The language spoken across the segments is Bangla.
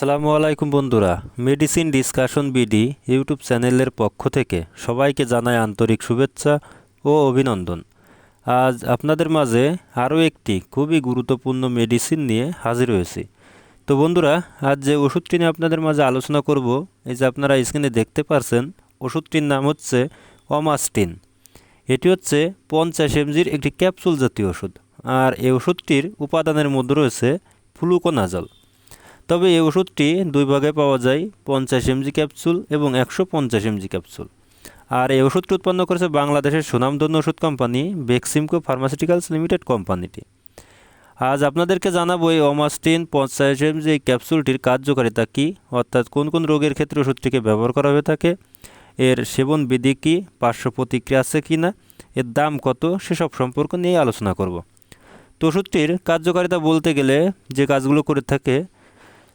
আসসালামু আলাইকুম বন্ধুরা মেডিসিন ডিসকাশন বিডি ইউটিউব চ্যানেলের পক্ষ থেকে সবাইকে জানাই আন্তরিক শুভেচ্ছা ও অভিনন্দন। আজ আপনাদের মাঝে আরও একটি খুবই গুরুত্বপূর্ণ মেডিসিন নিয়ে হাজির হয়েছি। তো বন্ধুরা, আজ যে ওষুধটি নিয়ে আপনাদের মাঝে আলোচনা করব, এই যে আপনারা স্ক্রিনে দেখতে পারছেন, ওষুধটির নাম হচ্ছে অমাস্টিন এটি হচ্ছে পঞ্চাশ এমজির একটি ক্যাপসুল জাতীয় ওষুধ। আর এই ওষুধটির উপাদানের মধ্যে রয়েছে ফ্লুকোনাজল তবে এই ওষুধটি দুই ভাগে পাওয়া যায়, পঞ্চাশ এমজি ক্যাপসুল এবং একশো পঞ্চাশ এমজি ক্যাপসুল। আর এই ওষুধটি উৎপন্ন করেছে বাংলাদেশের সুনামধন্য ওষুধ কোম্পানি বেক্সিমকো ফার্মাসিউটিক্যালস লিমিটেড কোম্পানিটি। আজ আপনাদেরকে জানাব এই অমাস্টিন পঞ্চাশ এমজি এই ক্যাপসুলটির কার্যকারিতা কী, অর্থাৎ কোন কোন রোগের ক্ষেত্রে ওষুধটিকে ব্যবহার করা হয়ে থাকে, এর সেবন বিধি কী, পার্শ্ব প্রতিক্রিয়া আছে কি না এর দাম কত, সেসব সম্পর্ক নিয়ে আলোচনা করব। তো ওষুধটির কার্যকারিতা বলতে গেলে যে কাজগুলো করে থাকে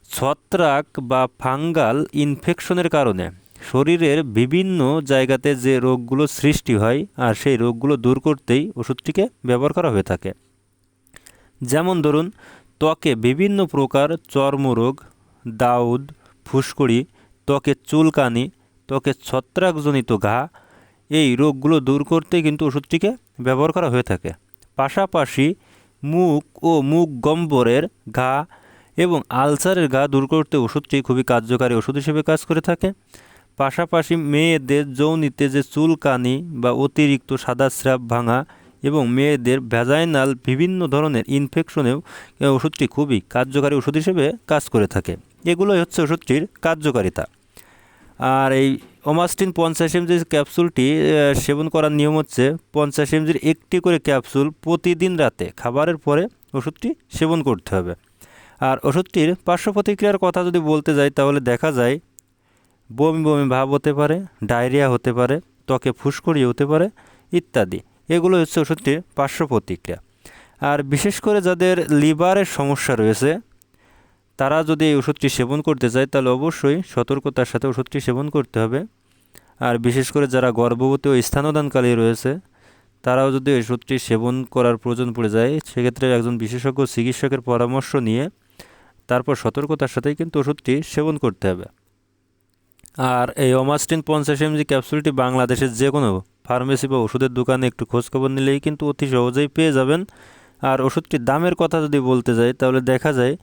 ছত্রাক বা ফাঙ্গাল ইনফেকশনের কারণে। শরীরের বিভিন্ন জায়গাতে যে রোগগুলো সৃষ্টি হয় আর সেই রোগগুলো দূর করতেই ওষুধটিকে ব্যবহার করা হয়ে থাকে। যেমন ধরুন, ত্বকে বিভিন্ন প্রকার চর্মরোগ, দাউদ, ফুসকুড়ি, ত্বকে চুলকানি, ত্বকে ছত্রাকজনিত ঘা, এই রোগগুলো দূর করতে কিন্তু ওষুধটিকে ব্যবহার করা হয়ে থাকে। পাশাপাশি মুখ ও মুখ গম্বরের ঘা এবং আলসারের ঘা দূর করতে ওষুধটি খুবই কার্যকারী ওষুধ হিসেবে কাজ করে থাকে। পাশাপাশি মেয়েদের যৌনিতে যে চুলকানি বা অতিরিক্ত সাদা স্রাব ভাঙা এবং মেয়েদের ভ্যাজাইনাল বিভিন্ন ধরনের ইনফেকশনেও ওষুধটি খুবই কার্যকারী ওষুধ হিসেবে কাজ করে থাকে। এগুলোই হচ্ছে ওষুধটির কার্যকারিতা। আর এই ওমাস্টিন পঞ্চাশ এমজি ক্যাপসুলটি সেবন করার নিয়ম হচ্ছে পঞ্চাশ এমজির একটি করে ক্যাপসুল প্রতিদিন রাতে খাবারের পরে ওষুধটি সেবন করতে হবে। আর ওষুধটির পার্শ্ব প্রতিক্রিয়ার কথা যদি বলতে যাই, তাহলে দেখা যায় বমি বমি ভাব হতে পারে, ডায়রিয়া হতে পারে, ত্বকে ফুসকুড়ি হতে পারে ইত্যাদি। এগুলো হচ্ছে ওষুধটির পার্শ্ব প্রতিক্রিয়া আর বিশেষ করে যাদের লিভারের সমস্যা রয়েছে, তারা যদি এই ওষুধটি সেবন করতে চায়, তাহলে অবশ্যই সতর্কতার সাথে ওষুধটি সেবন করতে হবে। আর বিশেষ করে যারা গর্ভবতী ও স্থানদানকালী রয়েছে, তারাও যদি ওষুধটি সেবন করার প্রয়োজন পড়ে যায়, সেক্ষেত্রে একজন বিশেষজ্ঞ চিকিৎসকের পরামর্শ নিয়ে তারপর সতর্কতার সাথেই কিন্তু ওষুধটি সেবন করতে হবে। আর এই অমাস্টিন পঞ্চাশ এমজি ক্যাপসুলটি বাংলাদেশের যে কোনো ফার্মেসি বা ওষুধের দোকানে একটু খোঁজখবর নিলেই কিন্তু অতি সহজেই পেয়ে যাবেন। আর ওষুধটির দামের কথা যদি বলতে যাই, তাহলে দেখা যায়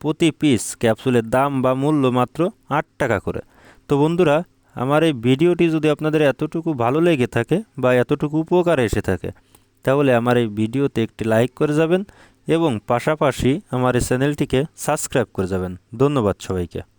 প্রতি পিস ক্যাপসুলের দাম বা মূল্য মাত্র আট টাকা করে। তো বন্ধুরা, আমার এই ভিডিওটি যদি আপনাদের এতটুকু ভালো লেগে থাকে বা এতটুকু উপকার এসে থাকে, তাহলে আমার এই ভিডিওতে একটি লাইক করে যাবেন এবং পাশাপাশি আমার এই চ্যানেলটিকে সাবস্ক্রাইব করে যাবেন। ধন্যবাদ সবাইকে।